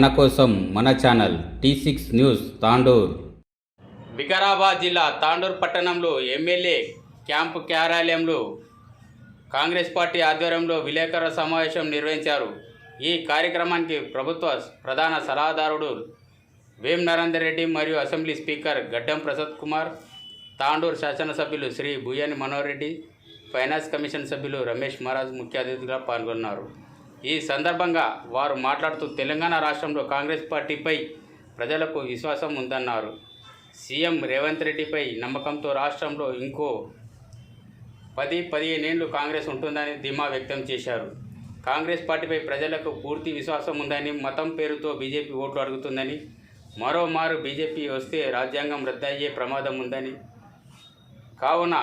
మన కోసం మన channel T six news Tandur. Vikarabad జిల్లా తాండూర్ పట్టణంలో ఎమ్మెల్యే క్యాంపు కార్యాలయంలో కాంగ్రెస్ పార్టీ ఆధ్వర్యంలో విలేకరుల సమావేశం నిర్వహించారు. ఈ కార్యక్రమానికి ప్రభుత్వ ప్రధాన సలహాదారుడు వేం నరేందర్ రెడ్డి మరియు అసెంబ్లీ స్పీకర్ గడ్డం ప్రసాద్ కుమార్ తాండూరు శాసనసభ్యులు శ్రీ భూయాని మనోహర్ రెడ్డి ఫైనాన్స్ కమిషన్ సభ్యులు రమేష్ మహారాజ్ ముఖ్య అతిథిగా పాల్గొన్నారు. ఈ సందర్భంగా వారు మాట్లాడుతూ తెలంగాణ రాష్ట్రంలో కాంగ్రెస్ పార్టీపై ప్రజలకు విశ్వాసం ఉందన్నారు. సీఎం రేవంత్ రెడ్డిపై నమ్మకంతో రాష్ట్రంలో ఇంకో పది పదిహేనేళ్ళు కాంగ్రెస్ ఉంటుందని ధీమా వ్యక్తం చేశారు. కాంగ్రెస్ పార్టీపై ప్రజలకు పూర్తి విశ్వాసం ఉందని మతం పేరుతో బీజేపీ ఓట్లు అడుగుతుందని మరోమారు బీజేపీ వస్తే రాజ్యాంగం రద్దయ్యే ప్రమాదం ఉందని. కావున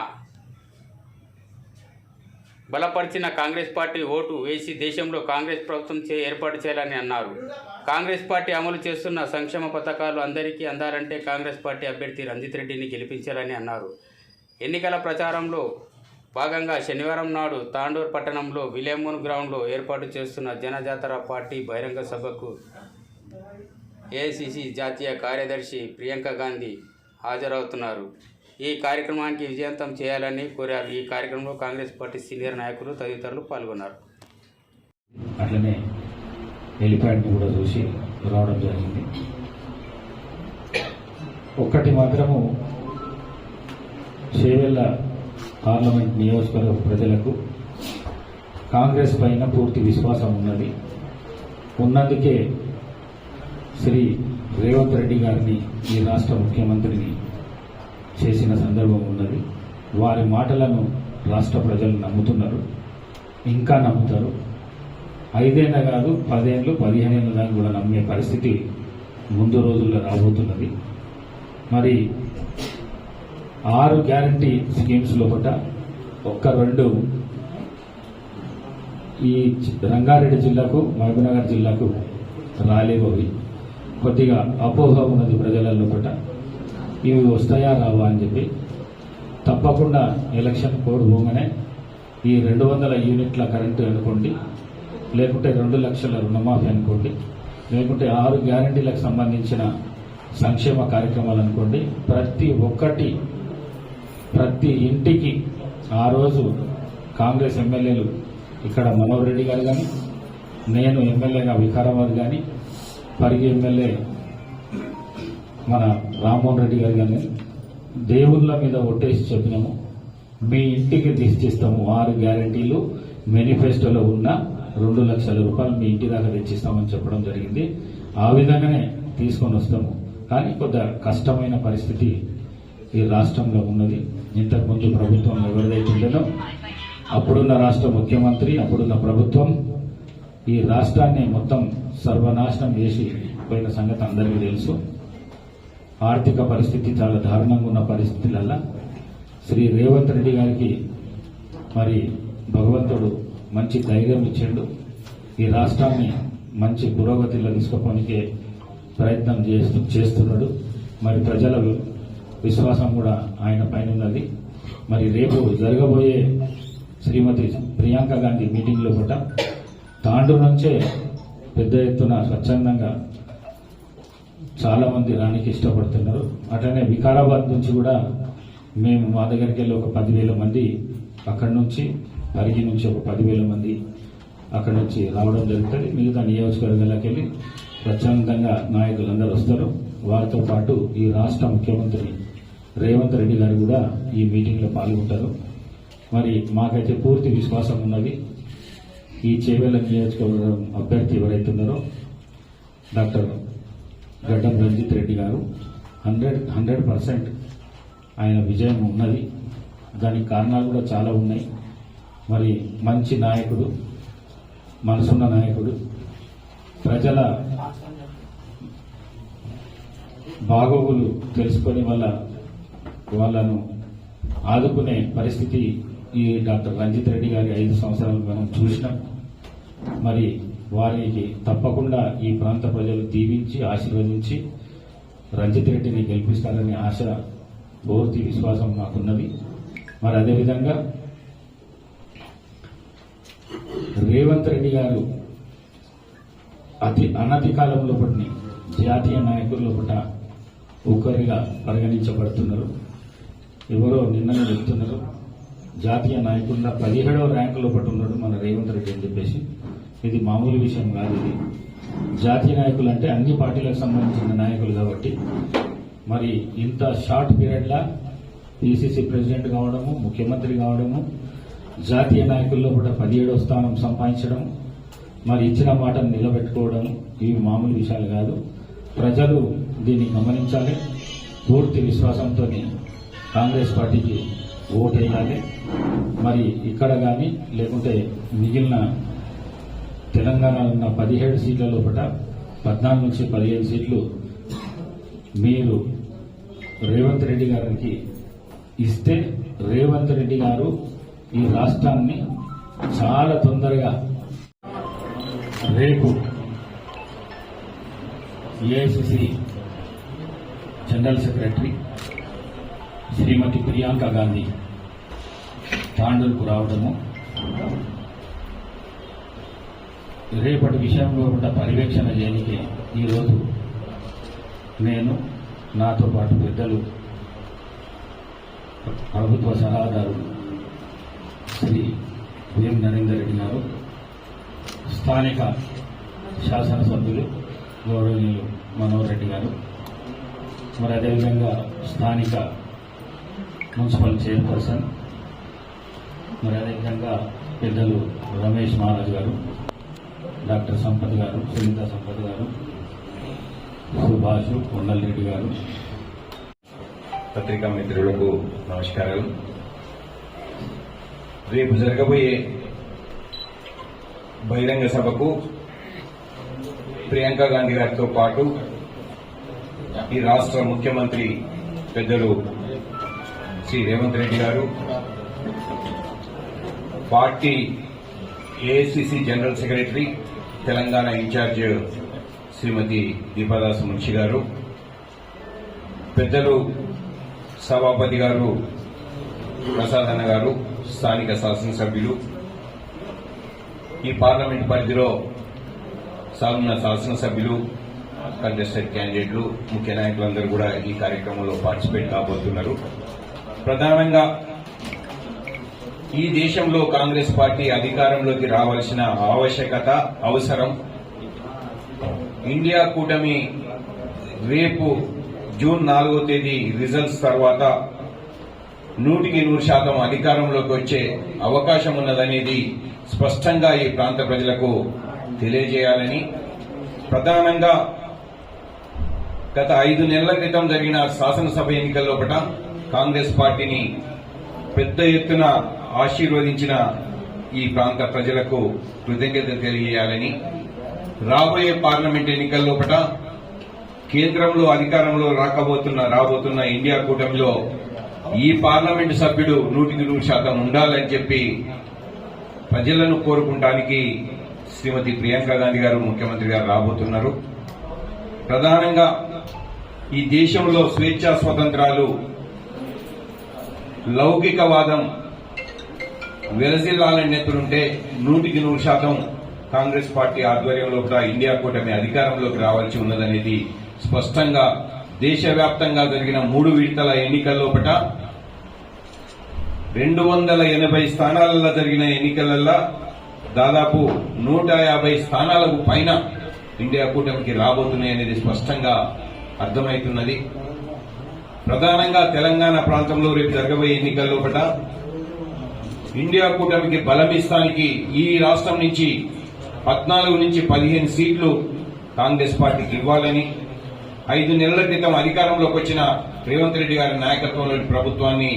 బలపరిచిన కాంగ్రెస్ పార్టీ ఓటు వేసి దేశంలో కాంగ్రెస్ ప్రభుత్వం చే ఏర్పాటు చేయాలని అన్నారు. కాంగ్రెస్ పార్టీ అమలు చేస్తున్న సంక్షేమ పథకాలు అందరికీ అందాలంటే కాంగ్రెస్ పార్టీ అభ్యర్థి రంజిత్ రెడ్డిని గెలిపించాలని అన్నారు. ఎన్నికల ప్రచారంలో భాగంగా శనివారం నాడు తాండూర్ పట్టణంలో విలేమూన్ గ్రౌండ్లో ఏర్పాటు చేస్తున్న జనజాతర పార్టీ బహిరంగ సభకు ఏఐసిసి జాతీయ కార్యదర్శి ప్రియాంక గాంధీ హాజరవుతున్నారు. ఈ కార్యక్రమానికి విజయవంతం చేయాలని కోరారు. ఈ కార్యక్రమంలో కాంగ్రెస్ పార్టీ సీనియర్ నాయకులు తదితరులు పాల్గొన్నారు. అట్లనే హెలిప్యాడ్ని కూడా చూసి రావడం జరిగింది. ఒక్కటి మాత్రము చేవెళ్ళ పార్లమెంట్ నియోజకవర్గ ప్రజలకు కాంగ్రెస్ పైన పూర్తి విశ్వాసం ఉన్నది. ఉన్నందుకే శ్రీ రేవంత్ రెడ్డి గారిని ఈ రాష్ట్ర ముఖ్యమంత్రిని చేసిన సందర్భం ఉన్నది. వారి మాటలను రాష్ట్ర ప్రజలు నమ్ముతున్నారు. ఇంకా నమ్ముతారు. ఐదేళ్ళ కాదు పదేళ్ళు పదిహేనేళ్ళ దాకా కూడా నమ్మే పరిస్థితి ముందు రోజుల్లో రాబోతున్నది. మరి ఆరు గ్యారంటీ స్కీమ్స్ లోపల ఒక్క రెండు ఈ రంగారెడ్డి జిల్లాకు మహబూబ్నగర్ జిల్లాకు రాలేవవి. కొద్దిగా అపోహ ఉన్నది ప్రజల లోపల. ఇవి వస్తాయా రావా అని చెప్పి తప్పకుండా ఎలక్షన్ కోడ్ పోగానే ఈ రెండు వందల యూనిట్ల కరెంటు అనుకోండి లేకుంటే రెండు లక్షల రుణమాఫీ అనుకోండి లేకుంటే ఆరు గ్యారంటీలకు సంబంధించిన సంక్షేమ కార్యక్రమాలు అనుకోండి ప్రతి ఒక్కటి ప్రతి ఇంటికి ఆ రోజు కాంగ్రెస్ ఎమ్మెల్యేలు ఇక్కడ మనోహర్ రెడ్డి గారు కానీ నేను ఎమ్మెల్యేగా వికారాబాద్ కానీ పరిగి ఎమ్మెల్యే మన రామ్మోహన్ రెడ్డి గారు కానీ దేవుళ్ళ మీద ఒట్టేసి చెప్పినాము. మీ ఇంటికి తీసిస్తాము ఆరు గ్యారంటీలు. మేనిఫెస్టోలో ఉన్న రెండు లక్షల రూపాయలు మీ ఇంటి దాకా తెచ్చిస్తామని చెప్పడం జరిగింది. ఆ విధంగానే తీసుకొని వస్తాము. కానీ కొంత కష్టమైన పరిస్థితి ఈ రాష్ట్రంలో ఉన్నది. ఇంతకుముందు ప్రభుత్వం ఎవరిదైతే ఉండేదో అప్పుడున్న రాష్ట్ర ముఖ్యమంత్రి అప్పుడున్న ప్రభుత్వం ఈ రాష్ట్రాన్ని మొత్తం సర్వనాశనం చేసి పోయిన సంగతి అందరికీ తెలుసు. ఆర్థిక పరిస్థితి చాలా దారుణంగా ఉన్న పరిస్థితులల్లా శ్రీ రేవంత్ రెడ్డి గారికి మరి భగవంతుడు మంచి ధైర్యం ఇచ్చాడు. ఈ రాష్ట్రాన్ని మంచి పురోగతిలో తీసుకుపోనికే ప్రయత్నం చేస్తూ చేస్తున్నాడు. మరి ప్రజల విశ్వాసం కూడా ఆయన పైన ఉన్నది. మరి రేపు జరగబోయే శ్రీమతి ప్రియాంక గాంధీ మీటింగ్లో కూడా తాండూరు నుంచే పెద్ద ఎత్తున స్వచ్ఛందంగా చాలా మంది రానికి ఇష్టపడుతున్నారు. అట్లనే వికారాబాద్ నుంచి కూడా మేము మా దగ్గరికి వెళ్ళి ఒక పదివేల మంది అక్కడి నుంచి పరిగి నుంచి ఒక పదివేల మంది అక్కడి నుంచి రావడం జరుగుతుంది. మిగతా నియోజకవర్గాలకు వెళ్ళి స్వచ్ఛందంగా నాయకులందరూ వస్తారు. వారితో పాటు ఈ రాష్ట్ర ముఖ్యమంత్రి రేవంత్ రెడ్డి గారు కూడా ఈ మీటింగ్లో పాల్గొంటారు. మరి మాకైతే పూర్తి విశ్వాసం ఉన్నది. ఈ చేవేల నియోజకవర్గం అభ్యర్థి ఎవరైతున్నారో డాక్టర్ గడ్డం రంజిత్ రెడ్డి గారు. హండ్రెడ్ హండ్రెడ్ పర్సెంట్ ఆయన విజయం ఉన్నది. దానికి కారణాలు కూడా చాలా ఉన్నాయి. మరి మంచి నాయకుడు మనసున్న నాయకుడు ప్రజల బాగోగులు తెలుసుకొని వల్ల వాళ్ళను ఆదుకునే పరిస్థితి ఈ డాక్టర్ రంజిత్ రెడ్డి గారి ఐదు సంవత్సరాలు మనం చూసినాం. మరి వారికి తప్పకుండా ఈ ప్రాంత ప్రజలు దీవించి ఆశీర్వదించి రంజిత్ రెడ్డిని గెలిపిస్తారనే ఆశ పూర్తి విశ్వాసం మాకున్నది మరి అదేవిధంగా రేవంత్ రెడ్డి గారు అతి అనతి కాలంలో పట్టిన జాతీయ నాయకుల్లో పట ఒకరిగా పరిగణించబడుతున్నారు. ఎవరో నిన్ననే చెప్తున్నారు జాతీయ నాయకుల్లో పదిహేడవ ర్యాంకులో పట్టు ఉన్నాడు మన రేవంత్ రెడ్డి అని చెప్పేసి. ఇది మామూలు విషయం కాదు ఇది. జాతీయ నాయకులు అంటే అన్ని పార్టీలకు సంబంధించిన నాయకులు కాబట్టి. మరి ఇంత షార్ట్ పీరియడ్లా పిసిసి ప్రెసిడెంట్ కావడము ముఖ్యమంత్రి కావడము జాతీయ నాయకుల్లో కూడా పదిహేడవ స్థానం సంపాదించడం మరి ఇచ్చిన మాటను నిలబెట్టుకోవడం ఇవి మామూలు విషయాలు కాదు. ప్రజలు దీన్ని గమనించాలి. పూర్తి విశ్వాసంతో కాంగ్రెస్ పార్టీకి ఓటు వేయాలి మరి ఇక్కడ కానీ లేకుంటే మిగిలిన తెలంగాణలో ఉన్న పదిహేడు సీట్ల లోపల పద్నాలుగు నుంచి పదిహేను సీట్లు మీరు రేవంత్ రెడ్డి గారికి ఇస్తే రేవంత్ రెడ్డి గారు ఈ రాష్ట్రాన్ని చాలా తొందరగా రేపు AICC general secretary Shrimati Priyanka Gandhi తాండూరుకు రావడము. రేపటి విషయంలో కూడా పర్యవేక్షణ చేయడానికి ఈరోజు నేను నాతో పాటు పెద్దలు ప్రభుత్వ సలహాదారు శ్రీ విఎం నరేందర్ రెడ్డి గారు స్థానిక శాసనసభ్యులు గౌరవనీయులు మనోహర్ రెడ్డి గారు మరి అదేవిధంగా స్థానిక మున్సిపల్ చైర్పర్సన్ మరి అదేవిధంగా పెద్దలు రమేష్ మహారాజ్ గారు డాక్టర్ సంపత్ గారు సునీత సంపత్ గారు సుభాష్ కొండలరెడ్డి గారు. పత్రికా మిత్రులకు నమస్కారాలు. రేపు జరగబోయే బహిరంగ సభకు ప్రియాంక గాంధీ గారితో పాటు ఈ రాష్ట్ర ముఖ్యమంత్రి పెద్దలు Shri Revanth Reddy garu party AICC general secretary Telangana in charge Shrimati Deepa Das Munshi garu పెద్దలు సభాపతి గారు ప్రసాదన్న గారు స్థానిక శాసనసభ్యులు. ఈ పార్లమెంట్ పరిధిలో సాగున్న శాసనసభ్యులు కంటెస్టెడ్ క్యాండిడేట్లు ముఖ్య నాయకులందరూ కూడా ఈ కార్యక్రమంలో పార్టిసిపేట్ కాబోతున్నారు. ప్రధానంగా ఈ దేశంలో కాంగ్రెస్ పార్టీ అధికారంలోకి రావాల్సిన ఆవశ్యకత అవసరం. ఇండియా కూటమి రేపు జూన్ నాలుగో తేదీ రిజల్ట్స్ తర్వాత నూటికి నూరు శాతం అధికారంలోకి వచ్చే అవకాశం ఉన్నదనేది స్పష్టంగా ఈ ప్రాంత ప్రజలకు తెలియజేయాలని. ప్రధానంగా గత ఐదు నెలల క్రితం జరిగిన శాసనసభ ఎన్నికల్లో పట కాంగ్రెస్ పార్టీని పెద్ద ఎత్తున ఆశీర్వదించిన ఈ ప్రాంత ప్రజలకు కృతజ్ఞతలు తెలియజేయాలని రాబోయే పార్లమెంట్ ఎన్నికల్లో పట కేంద్రంలో అధికారంలో రాకబోతున్న రాబోతున్న ఇండియా కూటమిలో ఈ పార్లమెంటు సభ్యుడు నూటికి నూరు శాతం ఉండాలని చెప్పి ప్రజలను కోరుకుంటానికి శ్రీమతి ప్రియాంక గాంధీ గారు ముఖ్యమంత్రి గారు రాబోతున్నారు. ప్రధానంగా ఈ దేశంలో స్వేచ్ఛా స్వతంత్రాలు లౌకికవాదం వెనజిల్లాల నేతలుంటే నూటికి నూరు శాతం కాంగ్రెస్ పార్టీ ఆధ్వర్యంలో కూడా ఇండియా కూటమి అధికారంలోకి రావాల్సి ఉన్నదనేది స్పష్టంగా దేశవ్యాప్తంగా జరిగిన మూడు విడతల ఎన్నికల్లోపట రెండు వందల ఎనభై స్థానాలలో జరిగిన ఎన్నికలలో దాదాపు నూట యాభై స్థానాలకు పైన ఇండియా కూటమికి రాబోతున్నాయనేది స్పష్టంగా అర్థమవుతున్నది. ప్రధానంగా తెలంగాణ ప్రాంతంలో రేపు జరగబోయే ఎన్నికల్లోపట ఇండియా కూటమికి బలమిస్తానికి ఈ రాష్ట్రం నుంచి పద్నాలుగు నుంచి పదిహేను సీట్లు కాంగ్రెస్ పార్టీకి ఇవ్వాలని ఐదు నెలల క్రితం అధికారంలోకి వచ్చిన రేవంత్ రెడ్డి గారి నాయకత్వంలోని ప్రభుత్వాన్ని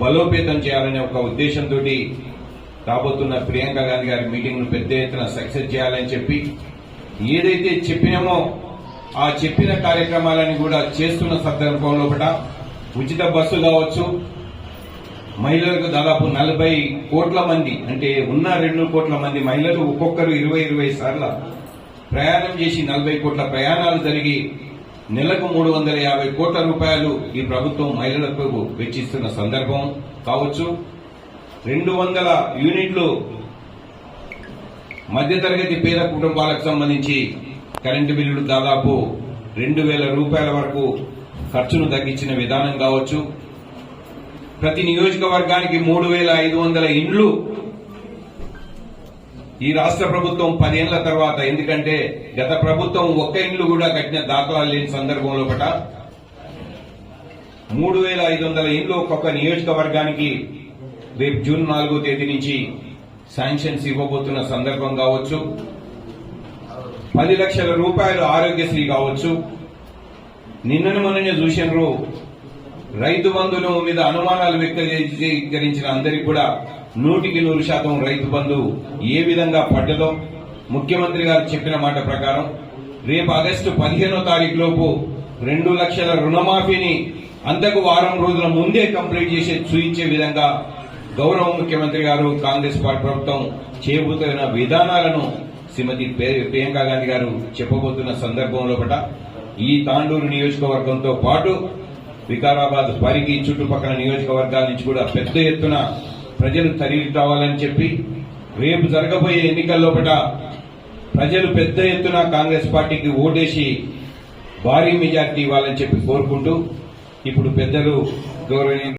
బలోపేతం చేయాలనే ఒక ఉద్దేశంతో రాబోతున్న ప్రియాంక గాంధీ గారి మీటింగ్ను పెద్ద ఎత్తున సక్సెస్ చేయాలని చెప్పి ఏదైతే చెప్పినామో ఆ చెప్పిన కార్యక్రమాలని కూడా చేస్తున్న సందర్భంలో కూడా ఉచిత బస్సు కావచ్చు మహిళలకు దాదాపు నలభై కోట్ల మంది అంటే ఉన్న రెండు కోట్ల మంది మహిళలు ఒక్కొక్కరు ఇరవై ఇరవై సార్ల ప్రయాణం చేసి నలభై కోట్ల ప్రయాణాలు జరిగి నెలకు మూడు వందల యాభై కోట్ల రూపాయలు ఈ ప్రభుత్వం మహిళలకు వెచ్చిస్తున్న సందర్భం కావచ్చు. రెండు వందల యూనిట్లు మధ్యతరగతి పేద కుటుంబాలకు సంబంధించి కరెంటు బిల్లులు దాదాపు రెండు వేల రూపాయల వరకు ఖర్చును తగ్గించిన విధానం కావచ్చు. ప్రతి నియోజకవర్గానికి మూడు వేల ఐదు వందల ఇండ్లు ఈ రాష్ట్ర ప్రభుత్వం పదేళ్ళ తర్వాత. ఎందుకంటే గత ప్రభుత్వం ఒక్క ఇండ్లు కూడా కట్టిన దాఖలాలు లేని సందర్భంలో పట మూడు వేల ఐదు వందల ఇండ్లు ఒక్కొక్క నియోజకవర్గానికి రేపు జూన్ నాలుగో తేదీ నుంచి శాంక్షన్స్ ఇవ్వబోతున్న సందర్భం కావచ్చు. పది లక్షల రూపాయలు ఆరోగ్యశ్రీ కావచ్చు. నిన్నను మొన్ననే చూసినారు. రైతు బంధును మీద అనుమానాలు వ్యక్తీకరించిన అందరికి కూడా నూటికి నూరు శాతం రైతు బంధు ఏ విధంగా పడ్డదో ముఖ్యమంత్రి గారు చెప్పిన మాట ప్రకారం రేపు ఆగస్టు పదిహేనో తారీఖు లోపు రెండు లక్షల రుణమాఫీని అంతకు వారం రోజుల ముందే కంప్లీట్ చేసి చూయించే విధంగా గౌరవ ముఖ్యమంత్రి గారు కాంగ్రెస్ పార్టీ ప్రభుత్వం చేయబోతున్న విధానాలను శ్రీమతి ప్రియ- ప్రియాంక గాంధీ గారు చెప్పబోతున్న సందర్భంలో ఈ తాండూరు నియోజకవర్గంతో పాటు వికారాబాద్ పరిగి చుట్టుపక్కల నియోజకవర్గాల నుంచి కూడా పెద్ద ఎత్తున ప్రజలు తరిగి రావాలని చెప్పి రేపు జరగబోయే ఎన్నికల్లోపట ప్రజలు పెద్ద ఎత్తున కాంగ్రెస్ పార్టీకి ఓటేసి భారీ మెజార్టీ ఇవ్వాలని చెప్పి కోరుకుంటూ ఇప్పుడు పెద్దలు గౌరవనీయ